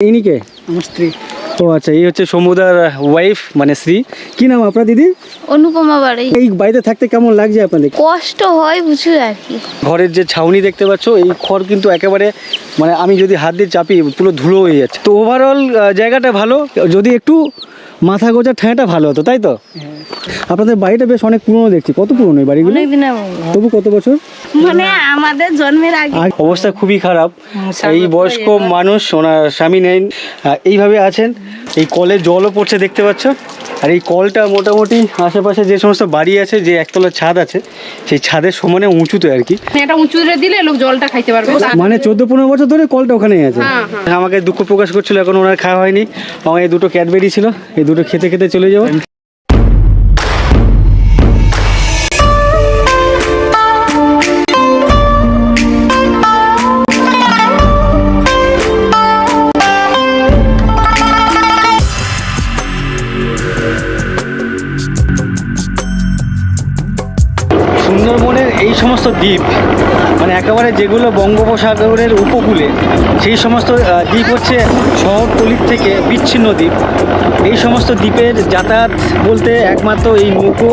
ইনি কে আমার স্ত্রী। ও আচ্ছা এই হচ্ছে সমুদার ওয়াইফ মানে শ্রী কি নাম আপনার দিদি? অনুপমা বাড়ি। এই বাড়িতে থাকতে কেমন লাগছে আপনাদের? কষ্ট হয় বুঝি আর কি। ঘরের যে ছাউনি দেখতে পাচ্ছ এই খড় কিন্তু একেবারে মানে আমি যদি হাত দিয়ে চাপি পুরো ধুলো হয়ে যাচ্ছে। তো ওভারঅল জায়গাটা ভালো। যদি একটু মাথা গোজার ঠাঁটা ভালো হতো তাই তো? আপনাদের বাড়িটা বেশ অনেক পুরনো দেখছি। কত পুরনো এই বাড়িগুলো? তবু কত বছর? মানে আমাদের জন্মের আগে। অবস্থা খুবই খারাপ। এই বয়স্ক মানুষ ওনার স্বামী নেন এইভাবে আছেন। এই কলে জলও পড়ছে দেখতে পাচ্ছ? আর এই কলটা মোটামুটি আশেপাশে যে সমস্ত বাড়ি আছে যে একতলা ছাদ আছে সেই ছাদের সমানে উঁচুতে আর কি। এটা উঁচুতে দিলে লোক জলটা খাইতে পারবে। মানে চোদ্দ পনেরো বছর ধরে কলটা ওখানেই আছে। হ্যাঁ, আমাকে দুঃখ প্রকাশ করছিল এখন ওনার খাওয়া হয়নি। আমার এই দুটো ক্যাডবেরি ছিল এই দুটো খেতে খেতে চলে যাব। দ্বীপ মানে একেবারে যেগুলো বঙ্গোপসাগরের উপকূলে, সেই সমস্ত দ্বীপ হচ্ছে শহরতলির থেকে বিচ্ছিন্ন দ্বীপ। এই সমস্ত দ্বীপের যাতায়াত বলতে একমাত্র এই নৌকো,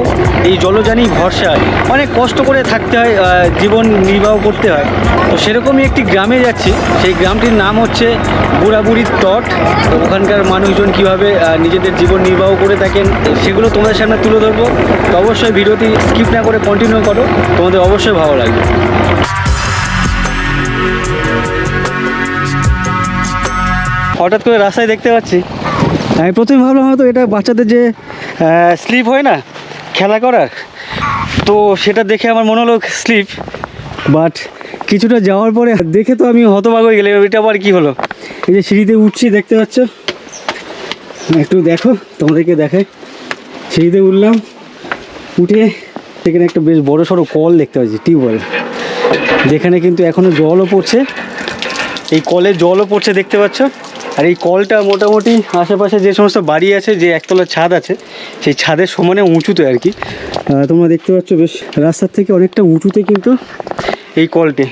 এই জলযানই ভরসা। অনেক কষ্ট করে থাকতে হয় জীবন নির্বাহ করতে হয়। তো সেরকমই একটি গ্রামে যাচ্ছি, সেই গ্রামটির নাম হচ্ছে বুড়াবুড়ির তট। তো ওখানকার মানুষজন কীভাবে নিজেদের জীবন নির্বাহ করে থাকেন, সেগুলো তোমাদের সামনে তুলে ধরবো। তো অবশ্যই ভিডিওটি স্কিপ না করে কন্টিনিউ করো, তোমাদের অবশ্যই ভালো লাগবে। হঠাৎ করে রাস্তায় দেখতে পাচ্ছি। আমি প্রথমে ভাবলাম হয়তো এটা বাচ্চাদের যে স্লিপ হয় না, খেলা করার। তো সেটা দেখে আমার মনে হলো স্লিপ বাট কিছুটা যাওয়ার পরে দেখে তো আমি হতবাক হয়ে গেলাম, এটা আবার কি হলো? এই যে সিঁড়িতে উঠছি, দেখতে পাচ্ছ? একটু দেখো, তোমাদেরকে দেখাই। সিঁড়িতে উঠলাম, উঠে সেখানে একটা বেশ বড় সড়ো কল দেখতে পাচ্ছি, টিউবওয়েল। যেখানে কিন্তু এখনও জলও পড়ছে। এই কলে জলও পড়ছে, দেখতে পাচ্ছ? আর এই কলটা মোটামুটি আশেপাশে যে সমস্ত বাড়ি আছে, যে একতলা ছাদ আছে, সেই ছাদের সমানে উঁচুতে আর কি। তোমরা দেখতে পাচ্ছ বেশ রাস্তার থেকে অনেকটা উঁচুতে কিন্তু এই কলটি।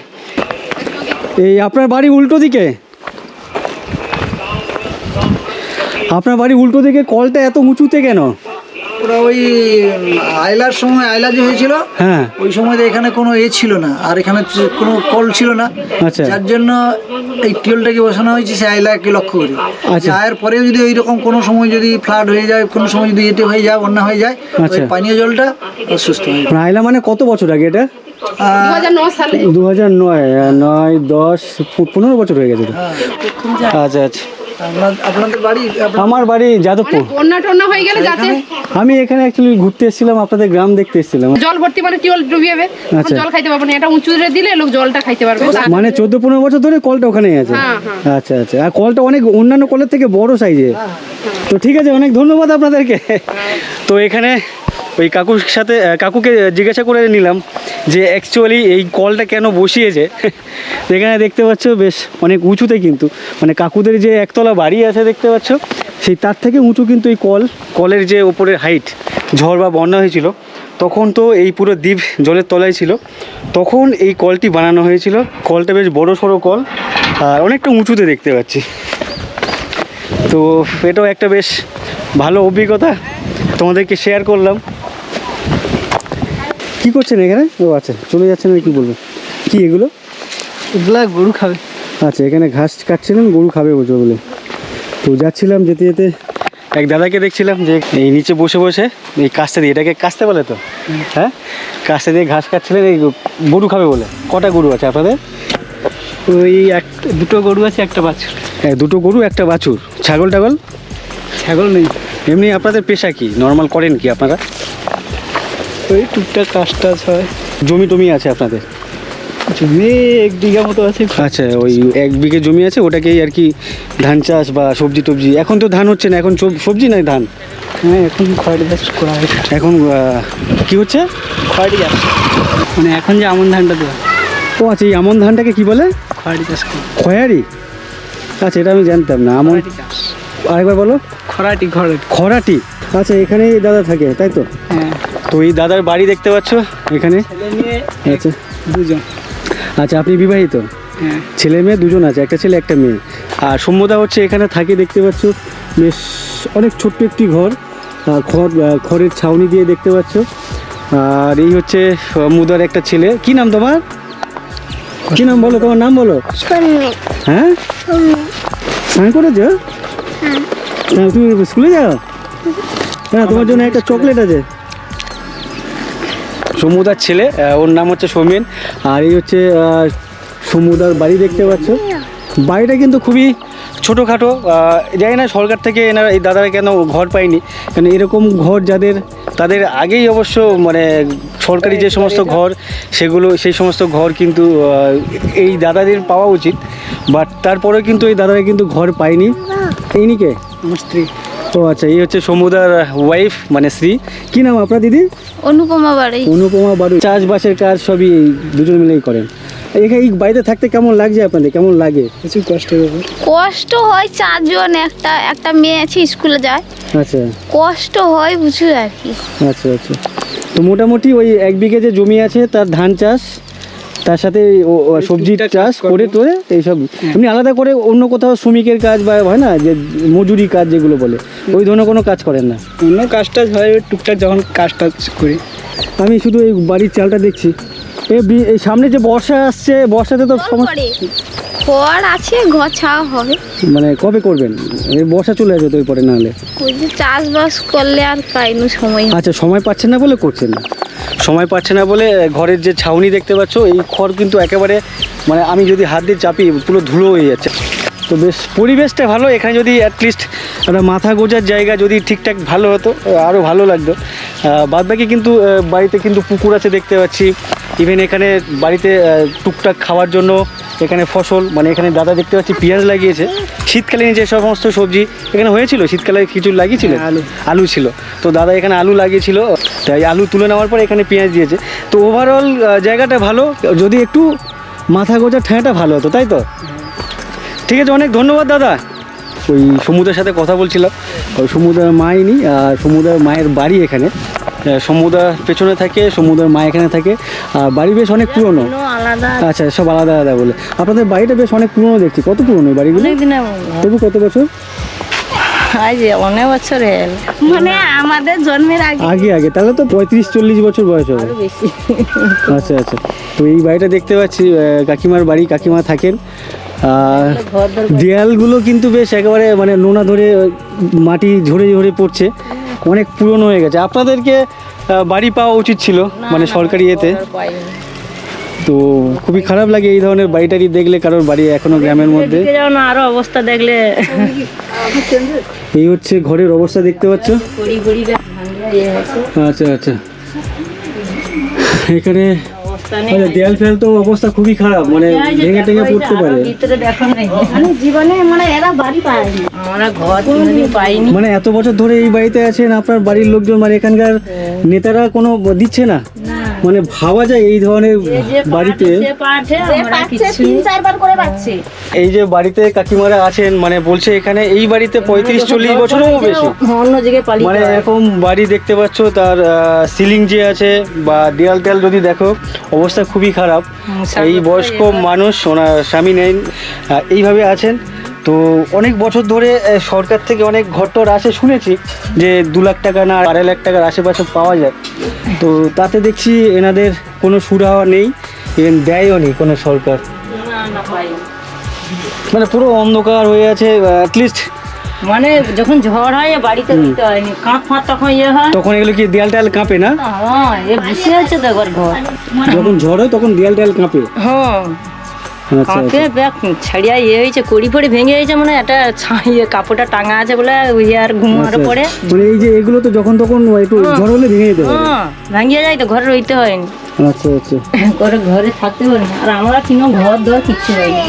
এই আপনার বাড়ি উল্টো দিকে? আপনার বাড়ি উল্টো দিকে কলটা এত উঁচুতে কেন? ওরা ওই আয়লার সময় আয়লা যে হয়েছিল হ্যাঁ। ওই সময় তো এখানে কোনো এ ছিল না আর এখানে কোনো কল ছিল না। আচ্ছা। যার জন্য এই টিউলটাকে বসানো হয়েছে সে আয়লাকে লক্ষ্য করে। আচ্ছা। আয়ের পরেও যদি ওই রকম কোনো সময় যদি ফ্লাড হয়ে যায় কোনো সময় যদি এতে হয়ে যায় বন্যা হয়ে যায় আচ্ছা। ওই পানীয় জলটা অসুস্থ হয়ে যায়। রায়লা মানে কত বছর আগে এটা? দু হাজার নয় নয় দশ পনেরো বছর হয়ে গেছে আচ্ছা আচ্ছা। আপনার- আপনাদের বাড়ি আমার বাড়ি যাদবপুর। বন্যা টন্যা হয়ে গেলে যাতে আমি এখানে অ্যাকচুয়ালি ঘুরতে এসেছিলাম আপনাদের গ্রাম দেখতে এসেছিলাম। জল ভর্তি মানে টিউল ডুবে যাবে? আচ্ছা। জল খাইতে পারবে না এটা উঁচু দিলে লোক জলটা খাইতে পারবে। মানে চোদ্দ পনেরো বছর ধরে কলটা ওখানেই আছে। হ্যাঁ, আচ্ছা আচ্ছা। আর কলটা অনেক অন্যান্য কলের থেকে বড় সাইজে তো ঠিক আছে অনেক ধন্যবাদ আপনাদেরকে। তো এখানে ওই কাকুর সাথে কাকুকে জিজ্ঞাসা করে নিলাম যে অ্যাকচুয়ালি এই কলটা কেন বসিয়েছে? এখানে দেখতে পাচ্ছ বেশ অনেক উঁচুতে কিন্তু মানে কাকুদের যে একতলা বাড়ি আছে দেখতে পাচ্ছ, সেই তার থেকে উঁচু কিন্তু এই কল, কলের যে ওপরের হাইট ঝড় বা বন্যা হয়েছিল, তখন তো এই পুরো দ্বীপ জলের তলায় ছিল, তখন এই কলটি বানানো হয়েছিল। কলটা বেশ বড় সড়ো কল, আর অনেকটা উঁচুতে দেখতে পাচ্ছি। তো এটাও একটা বেশ ভালো অভিজ্ঞতা, তোমাদেরকে শেয়ার করলাম। কি করছেন এখানে? ও আচ্ছা চলে যাচ্ছেন আর কি বলব কি এগুলো? এগুলা গরু খাবে। আচ্ছা এখানে ঘাস কাটছিলাম গরু খাবে বলছো বলে। তো যাচ্ছিলাম যেতে যেতে এক দাদাকে দেখছিলাম যে এই নিচে বসে বসে এই কাস্তে দিয়ে এটাকে কাস্তে বলে তো? হ্যাঁ? কাস্তে দিয়ে ঘাস কাটছিলেন এই গরু খাবে বলে। কটা গরু আছে আপনাদের? ওই এক দুটো গরু আছে একটা বাছুর। হ্যাঁ দুটো গরু একটা বাছুর। ছাগল টাগল? ছাগল নেই। এমনি আপনাদের পেশা কি? নর্মাল করেন কি আপনারা? ওই টুকটাক কাজ টাজ হয়। জমি টমি আছে আপনাদের? জমি এক বিঘা মতো আছে। আচ্ছা ওই এক বিঘে জমি আছে ওটাকেই আর কি ধান চাষ বা সবজি টবজি। এখন তো ধান হচ্ছে না এখন সব- সবজি নাই ধান? হ্যাঁ এখন খড়ি চাষ করা হয় এখন কি হচ্ছে? খড়ি চাষ। মানে এখন যে আমন ধানটা দেওয়া। ও আচ্ছা এই আমন ধানটাকে কি বলে? খড়ি চাষ খয়ারি? আচ্ছা এটা আমি জানতাম না আমন আরেকবার বলো। খরাটি খড়ি খরাটি? আচ্ছা এখানেই দাদা থাকে তাই তো? হ্যাঁ। তো এই দাদার বাড়ি দেখতে পাচ্ছ এখানে? আচ্ছা। দুজন। আচ্ছা আপনি বিবাহিত? হ্যাঁ। ছেলে মেয়ে দুজন আছে একটা ছেলে একটা মেয়ে। আর সৌম্যদা হচ্ছে এখানে থাকে দেখতে পাচ্ছ বেশ অনেক ছোট্ট একটি ঘর। খড় খড়ের ছাউনি দিয়ে দেখতে পাচ্ছ। আর এই হচ্ছে সৌম্যদার একটা ছেলে। কি নাম তোমার? কি নাম বলো তোমার নাম বলো। হ্যাঁ? স্নান। করেছ হ্যাঁ। তুমি স্কুলে যাও? হ্যাঁ তোমার জন্য একটা চকলেট আছে। সমুদার ছেলে ওর নাম হচ্ছে সৌমেন, আর এই হচ্ছে সমুদার বাড়ি দেখতে পাচ্ছ। বাড়িটা কিন্তু খুবই ছোটোখাটো জানি না সরকার থেকে এনারা, এই দাদারা কেন ঘর পায়নি। কেন এরকম ঘর যাদের, তাদের আগেই অবশ্য মানে সরকারি যে সমস্ত ঘর, সেগুলো, সেই সমস্ত ঘর কিন্তু এই দাদাদের পাওয়া উচিত। বাট তারপরেও কিন্তু এই দাদারা কিন্তু ঘর পায়নি। এই নিকে স্ত্রী। ও আচ্ছা এই হচ্ছে সমুদার ওয়াইফ মানে শ্রী কি নাম আপনার দিদি? অনুপমা বাড়ি। অনুপমা বাড়ি। চাষবাসের কাজ সবই দুজন মিলেই করেন। এখানে এই বাড়িতে থাকতে কেমন লাগছে আপনাদের? কেমন লাগে? কিছু ব্যাপার। কষ্ট হয় চারজন একটা একটা মেয়ে আছে স্কুলে যায়। আচ্ছা। কষ্ট হয় বুঝু আর কি। আচ্ছা আচ্ছা। তো মোটামুটি ওই এক বিঘে যে জমি আছে তার ধান চাষ? তার সাথে সবজির চাষ করে টোরে এইসব। এমনি আলাদা করে অন্য কোথাও শ্রমিকের কাজ বা হয় না যে মজুরি কাজ যেগুলো বলে ওই ধরনের কোনো কাজ করেন না? অন্য কাজ টাজ হয় টুকটাক যখন কাজ টাজ করি। আমি শুধু এই বাড়ির চালটা দেখছি। এই সামনে যে বর্ষা আসছে বর্ষাতে তো সমস্যা ঘর আছে ঘর ছাওয়া হবে। মানে কবে করবেন? এই বর্ষা চলে আসবে তো এরপরে না হলে ওই যে চাষবাস করলে আর পাইনি সময়। আচ্ছা সময় পাচ্ছেন না বলে করছেন না। সময় পাচ্ছে না বলে ঘরের যে ছাউনি দেখতে পাচ্ছ এই খড় কিন্তু একেবারে মানে আমি যদি হাত দিয়ে চাপি পুরো ধুলো হয়ে যাচ্ছে। তো বেশ পরিবেশটা ভালো এখানে যদি অ্যাটলিস্ট একটা মাথা গোজার জায়গা যদি ঠিকঠাক ভালো হতো আরও ভালো লাগতো। বাদ বাকি কিন্তু বাড়িতে কিন্তু পুকুর আছে দেখতে পাচ্ছি। ইভেন এখানে বাড়িতে টুকটাক খাওয়ার জন্য এখানে ফসল মানে এখানে দাদা দেখতে পাচ্ছি পেঁয়াজ লাগিয়েছে। শীতকালীন যে সমস্ত সবজি এখানে হয়েছিল শীতকালে কিছু লাগিয়েছিল? হ্যাঁ, আলু। আলু ছিল। তো দাদা এখানে আলু লাগিয়েছিল। তাই আলু তুলে নেওয়ার পর এখানে পেঁয়াজ দিয়েছে। তো ওভারঅল জায়গাটা ভালো যদি একটু মাথা গোজা ঠেঁটা ভালো হতো তাই তো? ঠিক আছে অনেক ধন্যবাদ দাদা। ওই সমুদ্রের সাথে কথা বলছিলাম। ওই সমুদ্রের মাই নি আর সমুদ্রের মায়ের বাড়ি এখানে। সমুদ্র পেছনে থাকে সমুদ্রের মা এখানে থাকে। আর বাড়ি বেশ অনেক পুরনো। আচ্ছা সব আলাদা আলাদা বলে। আপনাদের বাড়িটা বেশ অনেক পুরনো দেখছি। কত পুরনো বাড়িগুলো? তবু কত বছর? অনেক বছর মানে আমাদের জন্মের আগে। আগে আগে। তাহলে তো পঁয়ত্রিশ চল্লিশ বছর বয়স হবে। আচ্ছা আচ্ছা। তো এই বাড়িটা দেখতে পাচ্ছি কাকিমার বাড়ি কাকিমা থাকেন। আর দেয়ালগুলো কিন্তু বেশ একেবারে মানে নোনা ধরে মাটি ঝরে ঝরে পড়ছে। অনেক পুরনো হয়ে গেছে। আপনাদেরকে বাড়ি পাওয়া উচিত ছিল মানে সরকারি এতে। তো খুবই খারাপ লাগে এই ধরনের বাড়ি টাড়ি দেখলে কারোর বাড়ি এখনও গ্রামের মধ্যে। আরও অবস্থা দেখলে। এই হচ্ছে ঘরের অবস্থা দেখতে পাচ্ছ? ইয়ে আচ্ছা আচ্ছা। এখানে আচ্ছা, দেয়াল ফেয়াল তো অবস্থা খুবই খারাপ মানে ভেঙে টেঙে পড়তে পারে। ভিতরে দেখো নাই জীবনে মানে এরা বাড়ি পায়নি। আমরা ঘর কোনোদিন পাইনি। মানে এত বছর ধরে এই বাড়িতে আছেন আপনার বাড়ির লোকজন মানে এখানকার নেতারা কোনো দিচ্ছে না? মানে ভাবা যায় এই ধরনের বাড়িতে। এই যে বাড়িতে কাকিমারা আছেন মানে বলছে এখানে এই বাড়িতে পঁয়ত্রিশ চল্লিশ বছরও বেশি। মানে এরকম বাড়ি দেখতে পাচ্ছ তার সিলিং যে আছে বা দেয়াল টেয়াল যদি দেখো অবস্থা খুবই খারাপ। এই বয়স্ক মানুষ ওনার স্বামী নেন এইভাবে আছেন। তো অনেক বছর ধরে সরকার থেকে অনেক ঘরটর আসে শুনেছি যে দু লাখ টাকা না আড়াই লাখ টাকার আশেপাশে পাওয়া যায়। তো তাতে দেখছি এনাদের কোনো সুরাহা নেই ইভেন দেয়ও নেই কোনো সরকার। মানে পুরো অন্ধকার হয়ে আছে অ্যাটলিস্ট মানে যখন ঝড় হয় বাড়িতে দিতে হয়নি কাঁপ ফাঁপ তখন ইয়ে হয়। তখন এগুলো কি দেয়াল টেয়াল কাঁপে না? হ্যাঁ এ বসে আছে তো ঘর। যখন ঝড় হয় তখন দেয়াল টেয়াল কাঁপে। হ্যাঁ। কাঁপে ব্যাগ ছাড়িয়া ইয়ে হয়েছে কড়ি ফড়ি ভেঙে গেছে মানে একটা ছা- ইয়ে কাপড়টা টাঙা আছে বলে ওই আর ঘুমার আচ্ছা, পরে মানে এই যে এগুলো তো যখন তখন একটু ঝড় হলে ভেঙে যেতে পারে। হ্যাঁ ভাঙিয়ে যায় তো ঘরে রইতে হয়নি। আচ্ছা আচ্ছা। করে ঘরে থাকতে পারি আর আমরা কিনো ঘর দর কিচ্ছু হয়নি।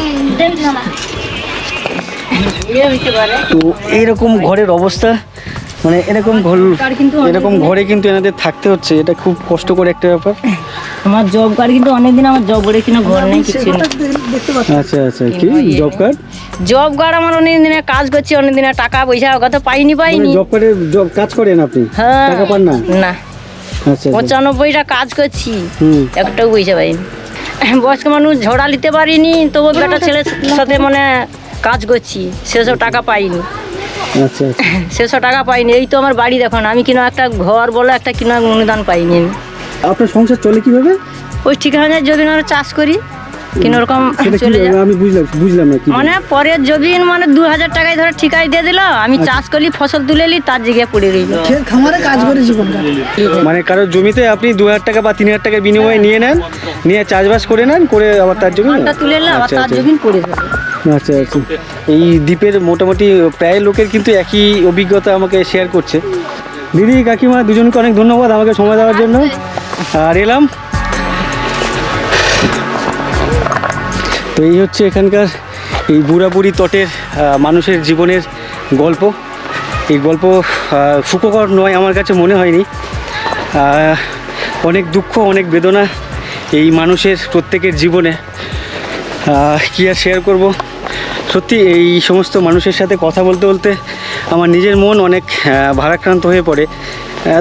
ইয়ে তো এইরকম ঘরের অবস্থা? মানে এরকম ঘর এরকম ঘরে কিন্তু এনাদের থাকতে হচ্ছে এটা খুব কষ্ট করে একটা ব্যাপার। আমার জব কার্ড কিন্তু অনেকদিন আমার জব করে কিনা ঘর নেই কিছু আচ্ছা আচ্ছা কি জব কার্ড জব কার্ড আমার অনেক দিনে কাজ করছি অনেক দিনে টাকা পয়সা কত পাইনি পাইনি। জব কার্ডে জব কাজ করেন আপনি? হ্যাঁ টাকা পান না? না। আচ্ছা আচ্ছা। পঁচানব্বইটা কাজ করছি একটাও পয়সা পাইনি। বয়স্ক মানুষ ঝোড়া নিতে পারিনি তবু বেটা ছেলের সাথে মানে কাজ করছি সেসব টাকা পাইনি। আচ্ছা আচ্ছা। সেসব টাকা পাইনি এই তো আমার বাড়ি দেখুন আমি কিনা একটা ঘর বলে একটা কিনা অনুদান পাইনি আমি। আপনার সংসার চলে কীভাবে? ওই ঠিকানায় যদি না চাষ করি কিনো রকম সেটা চলে যায়। আমি বুঝলাম বুঝলাম না মানে পরের জমিন মানে দু হাজার টাকায় ধরো ঠিকাই দিয়ে দিল আমি চাষ করলি ফসল তুলে এলি তার জায়গায় পড়ে রইল। খামারে কাজ করে জীবনটা। মানে কারোর জমিতে আপনি দু হাজার টাকা বা তিন হাজার টাকা বিনিময়ে নিয়ে নেন নিয়ে চাষবাস করে নেন করে আবার তার জমি তুলে এলাম আবার আচ্ছা, তার আচ্ছা। জমিন পড়ে যাবে। আচ্ছা আচ্ছা এই দ্বীপের মোটামুটি প্রায় লোকের কিন্তু একই অভিজ্ঞতা আমাকে শেয়ার করছে। দিদি, কাকিমা দুজনকে অনেক ধন্যবাদ আমাকে সময় দেওয়ার জন্য। আর এলাম। তো এই হচ্ছে এখানকার এই বুড়াবুড়ি তটের মানুষের জীবনের গল্প। এই গল্প সুখকর নয় আমার কাছে মনে হয়নি। অনেক দুঃখ, অনেক বেদনা এই মানুষের প্রত্যেকের জীবনে। কি আর শেয়ার করব? সত্যি এই সমস্ত মানুষের সাথে কথা বলতে বলতে আমার নিজের মন অনেক ভারাক্রান্ত হয়ে পড়ে।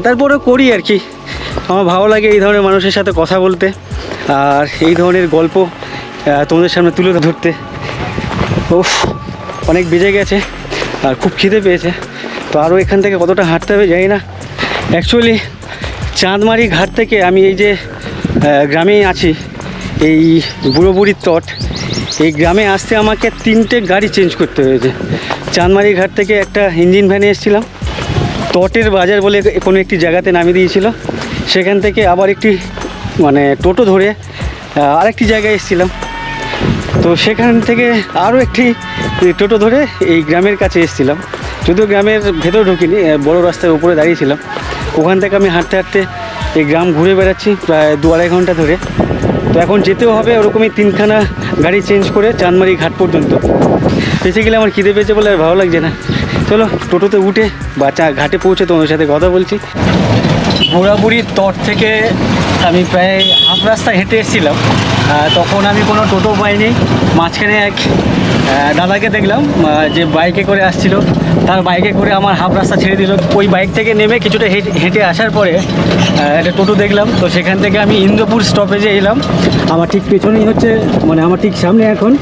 তারপরেও করি আর কি। আমার ভালো লাগে এই ধরনের মানুষের সাথে কথা বলতে আর এই ধরনের গল্প তোমাদের সামনে তুলে ধরতে। উফ অনেক বেজে গেছে আর খুব খিদে পেয়েছে। তো আরও এখান থেকে কতটা হাঁটতে হবে জানি না। অ্যাকচুয়ালি চাঁদমারি ঘাট থেকে আমি এই যে আহ, গ্রামে আছি এই বুড়ো বুড়ির তট। এই গ্রামে আসতে আমাকে তিনটে গাড়ি চেঞ্জ করতে হয়েছে। চাঁদমারি ঘাট থেকে একটা ইঞ্জিন ভ্যানে এসেছিলাম। তটের বাজার বলে কোনো একটি জায়গাতে নামিয়ে দিয়েছিল। সেখান থেকে আবার একটি মানে টোটো ধরে আরেকটি জায়গায় এসেছিলাম। তো সেখান থেকে আরও একটি টোটো ধরে এই গ্রামের কাছে এসেছিলাম। যদিও গ্রামের ভেতর ঢুকিনি বড় রাস্তার উপরে দাঁড়িয়েছিলাম। ওখান থেকে আমি হাঁটতে হাঁটতে এই গ্রাম ঘুরে বেড়াচ্ছি প্রায় দু আড়াই ঘণ্টা ধরে। তো এখন যেতেও হবে, ওরকমই তিনখানা গাড়ি চেঞ্জ করে চানমারি ঘাট পর্যন্ত। বেঁচে গেলে আমার খিদে পেয়েছে বলে আর ভালো লাগছে না। চলো, টোটোতে উঠে বা ঘাটে পৌঁছে তোমাদের সাথে কথা বলছি। বুড়াবুড়ির তট থেকে আমি প্রায় হাফ রাস্তা হেঁটে এসেছিলাম। তখন আমি কোনো টোটো পাইনি। মাঝখানে এক দাদাকে দেখলাম যে বাইকে করে আসছিল। তার বাইকে করে আমার হাফ রাস্তা ছেড়ে দিল। ওই বাইক থেকে নেমে কিছুটা হেঁটে আসার পরে একটা টোটো দেখলাম। তো সেখান থেকে আমি ইন্দ্রপুর স্টপেজে এলাম। আমার ঠিক পেছনেই হচ্ছে মানে আমার ঠিক সামনে এখন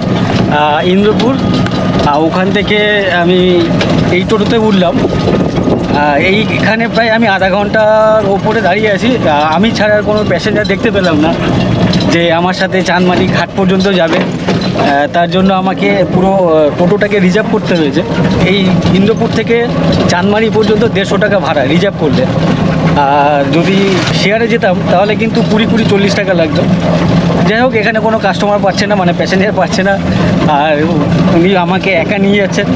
ইন্দ্রপুর। ওখান থেকে আমি এই টোটোতে উঠলাম। এইখানে প্রায় আমি আধা ঘণ্টার ওপরে দাঁড়িয়ে আছি। আমি ছাড়া আর কোনো প্যাসেঞ্জার দেখতে পেলাম না। যে আমার সাথে চাঁদমারি ঘাট পর্যন্ত যাবে তার জন্য আমাকে পুরো টোটোটাকে রিজার্ভ করতে হয়েছে। এই ইন্দ্রপুর থেকে চাঁদমারি পর্যন্ত দেড়শো টাকা ভাড়া রিজার্ভ করলে। আর যদি শেয়ারে যেতাম, তাহলে কিন্তু কুড়ি কুড়ি চল্লিশ টাকা লাগতো। যাই হোক, এখানে কোনো কাস্টমার পাচ্ছে না মানে প্যাসেঞ্জার পাচ্ছে না। আর উনি আমাকে একা নিয়ে যাচ্ছেন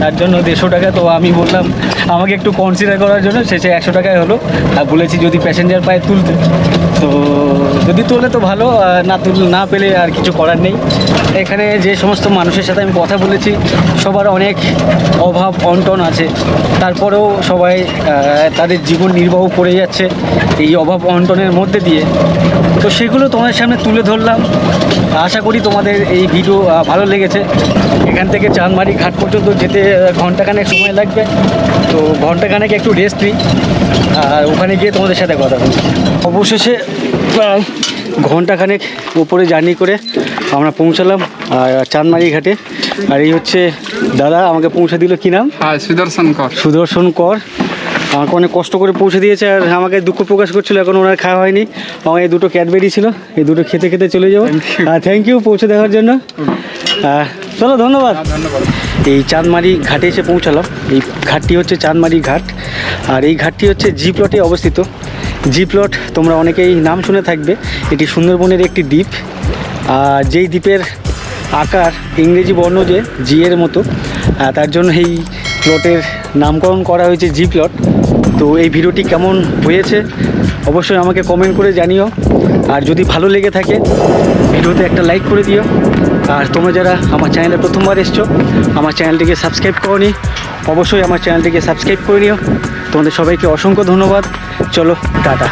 তার জন্য দেড়শো টাকা, তো আমি বললাম, আমাকে একটু কনসিডার করার জন্য শেষে একশো টাকায় হলো। আর বলেছি, যদি প্যাসেঞ্জার পায়, তুলতে। তো যদি তোলে তো ভালো না তুল, না পেলে আর কিছু করার নেই। এখানে যে সমস্ত মানুষের সাথে আমি কথা বলেছি, সবার অনেক অভাব অন্টন আছে। তারপরেও সবাই তাদের জীবন নির্বাহ করে যাচ্ছে এই অভাব অন্টনের মধ্যে দিয়ে। তো সেগুলো তোমাদের সামনে তুলে ধরলাম। আশা করি তোমাদের এই ভিডিও ভালো লেগেছে এখান থেকে চাঁদমারি ঘাট পর্যন্ত যেতে ঘন্টাখানেক সময় লাগবে। তো ঘন্টাখানেক একটু রেস্ট নিই। আর ওখানে গিয়ে তোমাদের সাথে কথা বলছি অবশেষে প্রায় ঘন্টাখানেক উপরে জার্নি করে আমরা পৌঁছালাম আর চাঁদমারি ঘাটে। আর এই হচ্ছে দাদা আমাকে পৌঁছে দিল কি নাম? হ্যাঁ সুদর্শন কর। সুদর্শন কর। আমাকে অনেক কষ্ট করে পৌঁছে দিয়েছে আর আমাকে দুঃখ প্রকাশ করছিল এখন ওনার খাওয়া হয়নি। আমার এই দুটো ক্যাডবেরি ছিল এই দুটো খেতে খেতে চলে যাব। আর থ্যাংক ইউ পৌঁছে দেওয়ার জন্য। চলো, ধন্যবাদ। এই চাঁদমারি ঘাটে এসে পৌঁছালাম। এই ঘাটটি হচ্ছে চাঁদমারি ঘাট। আর এই ঘাটটি হচ্ছে জি প্লটে অবস্থিত। জি প্লট তোমরা অনেকেই নাম শুনে থাকবে, এটি সুন্দরবনের একটি দ্বীপ। আর যেই দ্বীপের আকার ইংরেজি বর্ণ যে, জি এর মতো তার জন্য এই প্লটের নামকরণ করা হয়েছে জি প্লট তো এই ভিডিওটি কেমন হয়েছে, অবশ্যই আমাকে কমেন্ট করে জানিও। আর যদি ভালো লেগে থাকে, ভিডিওতে একটা লাইক করে দিও। আর তোমরা যারা আমার চ্যানেলে প্রথমবার এসছো, আমার চ্যানেলটিকে সাবস্ক্রাইব করনি, অবশ্যই আমার চ্যানেলটিকে সাবস্ক্রাইব করে নিও। তোমাদের সবাইকে অসংখ্য ধন্যবাদ। চলো, টাটা।